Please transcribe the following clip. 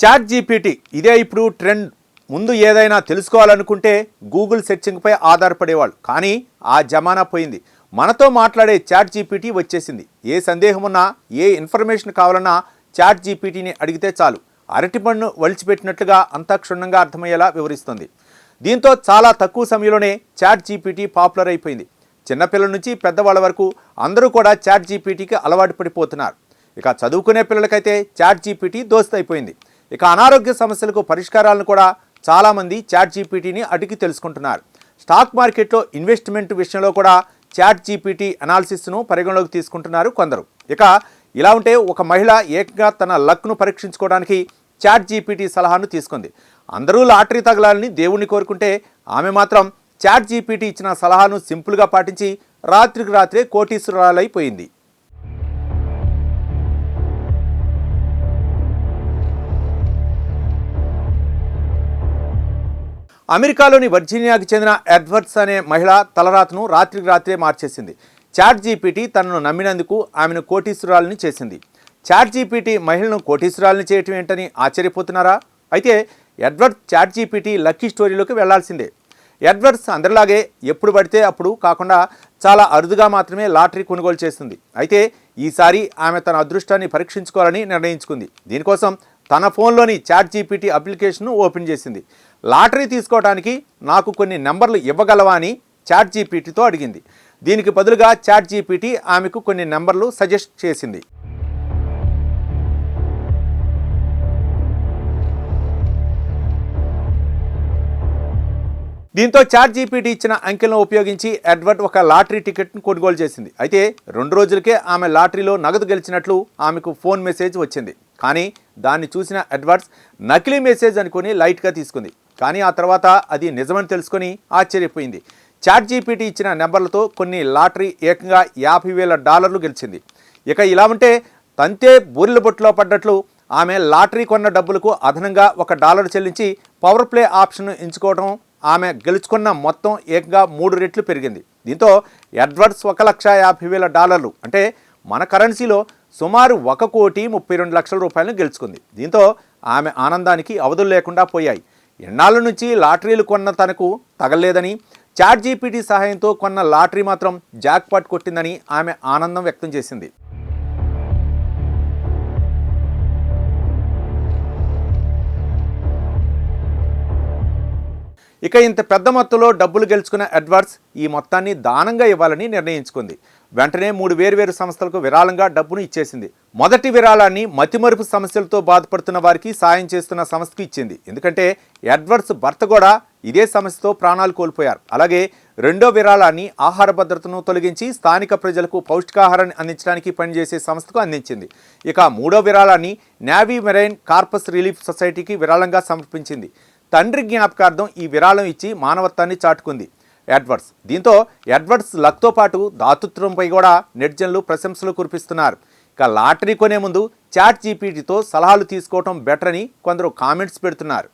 Chat GPT ఇదే ఇప్పుడు trend. ముందు ఏదైనా తెలుసుకోవాలనుకుంటే గూగుల్ సెర్చింగ్పై ఆధారపడేవాళ్ళు. కానీ ఆ జమానా పోయింది. మనతో మాట్లాడే చాట్ జీపీటీ వచ్చేసింది. ఏ సందేహం ఉన్నా ఏ ఇన్ఫర్మేషన్ కావాలన్నా చాట్ జీపీటీని అడిగితే చాలు. అరటిపండును వలిచిపెట్టినట్లుగా అంతా క్షుణ్ణంగా అర్థమయ్యేలా వివరిస్తుంది. దీంతో చాలా తక్కువ సమయంలోనే చాట్ జీపీటీ పాపులర్ అయిపోయింది. చిన్నపిల్లల నుంచి పెద్దవాళ్ళ వరకు అందరూ కూడా చాట్ జీపీటీకి అలవాటు పడిపోతున్నారు. ఇక చదువుకునే పిల్లలకైతే చాట్ జీపీటీ దోస్తయిపోయింది. ఇక అనారోగ్య సమస్యలకు పరిష్కారాలను కూడా చాలామంది చాట్ జీపీటీని అడిగి తెలుసుకుంటున్నారు. స్టాక్ మార్కెట్లో ఇన్వెస్ట్మెంట్ విషయంలో కూడా చాట్ జీపీటీ అనాలిసిస్ను పరిగణలోకి తీసుకుంటున్నారు కొందరు. ఇక ఇలా ఉంటే ఒక మహిళ ఏకంగా తన లక్ను పరీక్షించుకోవడానికి చాట్ జీపీటీ సలహాను తీసుకుంది. అందరూ లాటరీ తగలాలని దేవుణ్ణి కోరుకుంటే ఆమె మాత్రం చాట్ జీపీటీ ఇచ్చిన సలహాను సింపుల్గా పాటించి రాత్రికి రాత్రే కోటీశ్వరాలైపోయింది అమెరికాలోని వర్జీనియాకు చెందిన ఎడ్వర్డ్స్ అనే మహిళ తలరాతను రాత్రికి రాత్రే మార్చేసింది. చాట్ జీపీటీ తనను నమ్మినందుకు ఆమెను కోటీశ్వరాలని చేసింది. చాట్ జీపీటీ మహిళను కోటీశ్వరాలని చేయటం ఏంటని ఆశ్చర్యపోతున్నారా? అయితే ఎడ్వర్డ్ చాట్ జీపీటీ లక్కీ స్టోరీలోకి వెళ్ళాల్సిందే. ఎడ్వర్డ్స్ అందరిలాగే ఎప్పుడు పడితే అప్పుడు కాకుండా చాలా అరుదుగా మాత్రమే లాటరీ కొనుగోలు చేస్తుంది. అయితే ఈసారి ఆమె తన అదృష్టాన్ని పరీక్షించుకోవాలని నిర్ణయించుకుంది. దీనికోసం తన ఫోన్లోని చాట్ జీపీటీ అప్లికేషన్ను ఓపెన్ చేసింది. లాటరీ తీసుకోవడానికి నాకు కొన్ని నెంబర్లు ఇవ్వగలవా అని చాట్ జీపీటీతో అడిగింది. దీనికి బదులుగా చాట్ జీపీటీ ఆమెకు కొన్ని నెంబర్లు సజెస్ట్ చేసింది. దీంతో చాట్ జీపీటీ ఇచ్చిన అంకెలను ఉపయోగించి ఎడ్వర్డ్ ఒక లాటరీ టికెట్ను కొనుగోలు చేసింది. అయితే రెండు రోజులకే ఆమె లాటరీలో నగదు గెలిచినట్లు ఆమెకు ఫోన్ మెసేజ్ వచ్చింది. కానీ దాన్ని చూసిన ఎడ్వర్డ్స్ నకిలీ మెసేజ్ అనుకుని లైట్గా తీసుకుంది. కానీ ఆ తర్వాత అది నిజమని తెలుసుకొని ఆశ్చర్యపోయింది. చాట్ జీపీటీ ఇచ్చిన నెంబర్లతో కొన్ని లాటరీ ఏకంగా యాభై వేల డాలర్లు గెలిచింది. ఇక ఇలా ఉంటే తంతే బూరెల బొట్టులో పడ్డట్లు ఆమె లాటరీ కొన్న డబ్బులకు అదనంగా ఒక డాలర్ చెల్లించి పవర్ ప్లే ఆప్షన్ను ఎంచుకోవడం ఆమె గెలుచుకున్న మొత్తం ఏకంగా మూడు రెట్లు పెరిగింది. దీంతో ఎడ్వర్డ్స్ ఒక లక్ష యాభై వేల డాలర్లు అంటే మన కరెన్సీలో సుమారు ఒక కోటి ముప్పై రెండు లక్షల రూపాయలను గెలుచుకుంది. దీంతో ఆమె ఆనందానికి అవధులు లేకుండా పోయాయి. ఎన్నాళ్ళ నుంచి లాటరీలు కొన్న తనకు తగలేదని చాట్ జీపీటీ సహాయంతో కొన్న లాటరీ మాత్రం జాక్పాట్ కొట్టిందని ఆమె ఆనందం వ్యక్తం చేసింది. ఇక ఇంత పెద్ద మొత్తంలో డబ్బులు గెలుచుకున్న ఎడ్వర్డ్స్ ఈ మొత్తాన్ని దానంగా ఇవ్వాలని నిర్ణయించుకుంది. వెంటనే మూడు వేర్వేరు సంస్థలకు విరాళంగా డబ్బును ఇచ్చేసింది. మొదటి విరాళాన్ని మతిమరుపు సమస్యలతో బాధపడుతున్న వారికి సాయం చేస్తున్న సంస్థకు ఇచ్చింది. ఎందుకంటే ఎడ్వర్డ్స్ భర్త కూడా ఇదే సమస్యతో ప్రాణాలు కోల్పోయారు. అలాగే రెండో విరాళాన్ని ఆహార భద్రతను తొలగించి స్థానిక ప్రజలకు పౌష్టికాహారాన్ని అందించడానికి పనిచేసే సంస్థకు అందించింది. ఇక మూడో విరాళాన్ని నేవీ మెరైన్ కార్పస్ రిలీఫ్ సొసైటీకి విరాళంగా సమర్పించింది. తండ్రి జ్ఞాపకార్థం ఈ విరాళం ఇచ్చి మానవత్వాన్ని చాటుకుంది. ఎడ్వర్డ్స్. దీంతో ఎడ్వర్డ్స్ లక్తో పాటు దాతృత్వంపై కూడా నెట్జన్లు ప్రశంసలు కురిపిస్తున్నారు. ఇక లాటరీ కొనే ముందు చాట్ జీపీటీతో సలహాలు తీసుకోవటం బెటర్ అని కొందరు కామెంట్స్ పెడుతున్నారు.